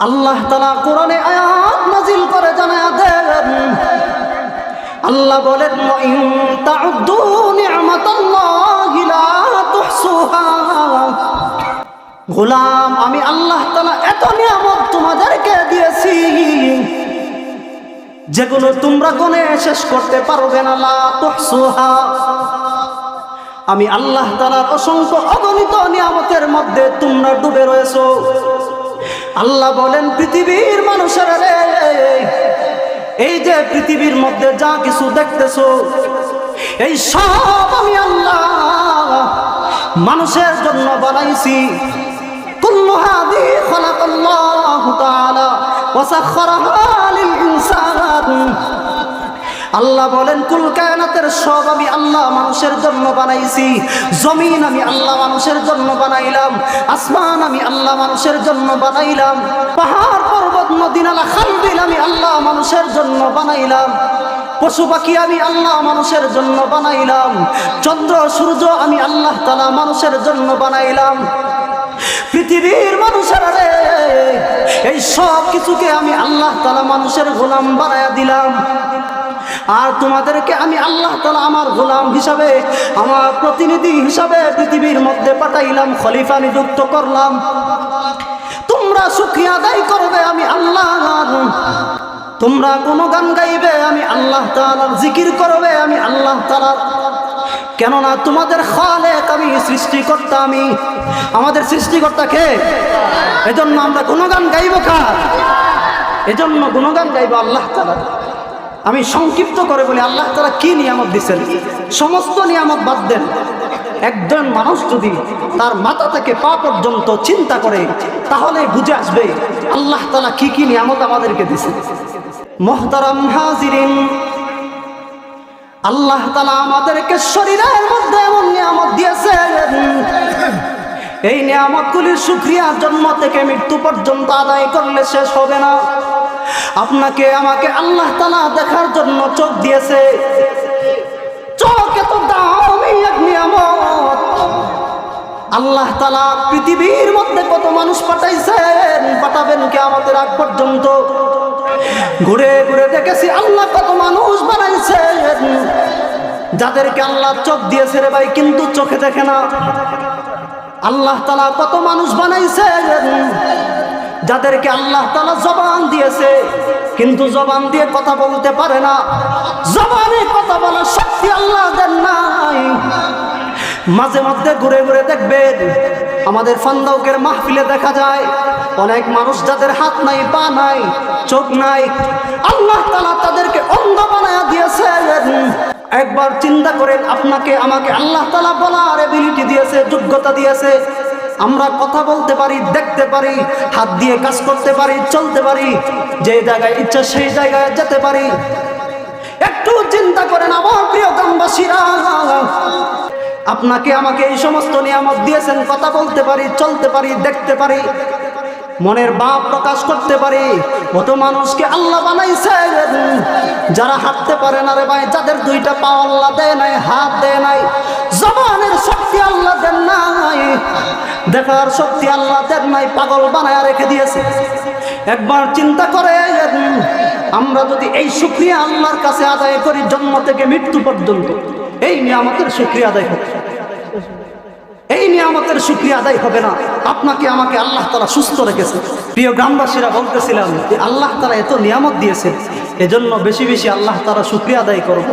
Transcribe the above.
আল্লাহ তালা কোরআনে আয়াত নাজিল করে জানায়া দেন। আল্লাহ বলেন "ওয়াইন তাউদ্দু নি'মাতাল্লাহি লা তুহসুহা। গোলাম, আমি আল্লাহ তালা এত নিয়ামত তোমাদেরকে দিয়েছি। যেগুলো তোমরা গনে শেষ করতে পারবে না, লা আমি আল্লাহ তালার অসংখ্য অগণিত নিয়ামতের মধ্যে তোমরা ডুবে রয়েছো। আল্লাহ বলেন, পৃথিবীর মানুষের এই যে পৃথিবীর মধ্যে যা কিছু দেখতেছ, এই সব আমি আল্লাহ মানুষের জন্য বানাইছি। খলাকাল্লাহু আল্লাহ বলেন, কুল কায়নাতের সব আমি আল্লাহ মানুষের জন্য বানাইছি। জমিন আমি আল্লাহ মানুষের জন্য বানাইলাম। আসমান আমি আল্লাহ মানুষের জন্য বানাইলাম। পাহাড়, পর্বত, নদীনালা, খালবিল আমি আল্লাহ মানুষের জন্য বানাইলাম। পশু পাখি আমি আল্লাহ মানুষের জন্য বানাইলাম। চন্দ্র, সূর্য আমি আল্লাহ তালা মানুষের জন্য বানাইলাম। পৃথিবীর মানুষের রে এই সব কিছুকে আমি আল্লাহ তালা মানুষের গোলাম বানায়া দিলাম। আর তোমাদেরকে আমি আল্লাহ তালা আমার গোলাম হিসাবে, আমার প্রতিনিধি হিসাবে পৃথিবীর মধ্যে পাঠাইলাম, খলিফা নিযুক্ত করলাম। তোমরা সুখিয়া আদায় করবে আমি আল্লাহ। তোমরা কোনো গান গাইবে আমি আল্লাহ তালার জিকির করবে আমি আল্লাহ তালার কেননা তোমাদের খালেক আমি, সৃষ্টিকর্তা আমি। আমাদের সৃষ্টিকর্তা কে? এজন্য আমরা গুণগান গাইব কার? এজন্য গুণগান গাইব আল্লাহ তালা আমি সংক্ষিপ্ত করে বলি, আল্লাহ তালা কি নিয়ামত দিচ্ছেন সমস্ত নিয়ামত বাদ দেন। একজন মানুষ যদি তার মাথা থেকে পা পর্যন্ত চিন্তা করে, তাহলে বুঝে আসবে আল্লাহ তালা কি কি নিয়ামত আমাদেরকে দিছে মহতারাম হাজিরিন। আল্লাহ তালা আমাদেরকে শরীরের মধ্যে এমন নিয়ামত দিয়েছেন এই নিয়ামতগুলির সুক্রিয়া জন্ম থেকে মৃত্যু পর্যন্ত আদায় করলে শেষ হবে না। আপনাকে, আমাকে আল্লাহ তালা দেখার জন্য চোখ দিয়েছে। চোখ এত দামি এক নিয়ামত। আল্লাহ তালা পৃথিবীর মধ্যে কত মানুষ পাঠাইছেন, পাঠাবেন কে আমাদের আগ পর্যন্ত। ঘুরে ঘুরে দেখেছি আল্লাহ কত মানুষ যাদেরকে আল্লাহ চোখ দিয়েছে রে ভাই, কিন্তু চোখে দেখে না। আল্লাহ তালা কত মানুষ বানাইছেন, যাদেরকে আল্লাহ তালা জবান দিয়েছে, কিন্তু জবান দিয়ে কথা বলতে পারে না। জবানে কথা বলার শক্তি আল্লাহ দেন নাই। মাঝে মধ্যে ঘুরে ঘুরে দেখবেন, আমাদের ফান্দাউকের মাহফিলে দেখা যায়, অনেক মানুষ যাদের হাত নাই, পা নাই, চোখ নাই, আল্লাহ তালা তাদেরকে অন্ধ বানায় দিয়েছেন একবার চিন্তা করেন, আপনাকে, আমাকে আল্লাহ তালা বলার এবিলিটি দিয়েছে, যোগ্যতা দিয়েছে। আমরা কথা বলতে পারি, দেখতে পারি, হাত দিয়ে কাজ করতে পারি, চলতে পারি, যে জায়গায় ইচ্ছা সেই জায়গায় যেতে পারি। একটু চিন্তা করেন, আমার প্রিয় গ্রামবাসীরা, আপনাকে আমাকে এই সমস্ত নিয়ামত দিয়েছেন, কথা বলতে পারি, চলতে পারি, দেখতে পারি। মনের ভাব প্রকাশ করতে পারি। কত মানুষকে আল্লাহ বানাইছে যারা হাঁটতে পারে না রে ভাই, যাদের দুইটা পা আল্লাহ দেয় নাই, হাত দেয় নাই, জবানের শক্তি আল্লাহ দেন নাই। দেখার শক্তি আল্লাহ দেন নাই, পাগল বানায় রেখে দিয়েছে। একবার চিন্তা করে আমরা যদি এই সুক্রিয়া আল্লাহর কাছে আদায় করি, জন্ম থেকে মৃত্যু পর্যন্ত, এই নিয়ামতের সুক্রিয়া আদায় হবে। এই নিয়ামতের সুক্রিয়া আদায় হবে না। আপনাকে আমাকে আল্লাহ তালা সুস্থ রেখেছে। প্রিয় গ্রামবাসীরা বলতেছিলাম যে আল্লাহ তালা এত নিয়ামত দিয়েছে এজন্য বেশি বেশি আল্লাহ তারা সুক্রিয়া আদায় করব।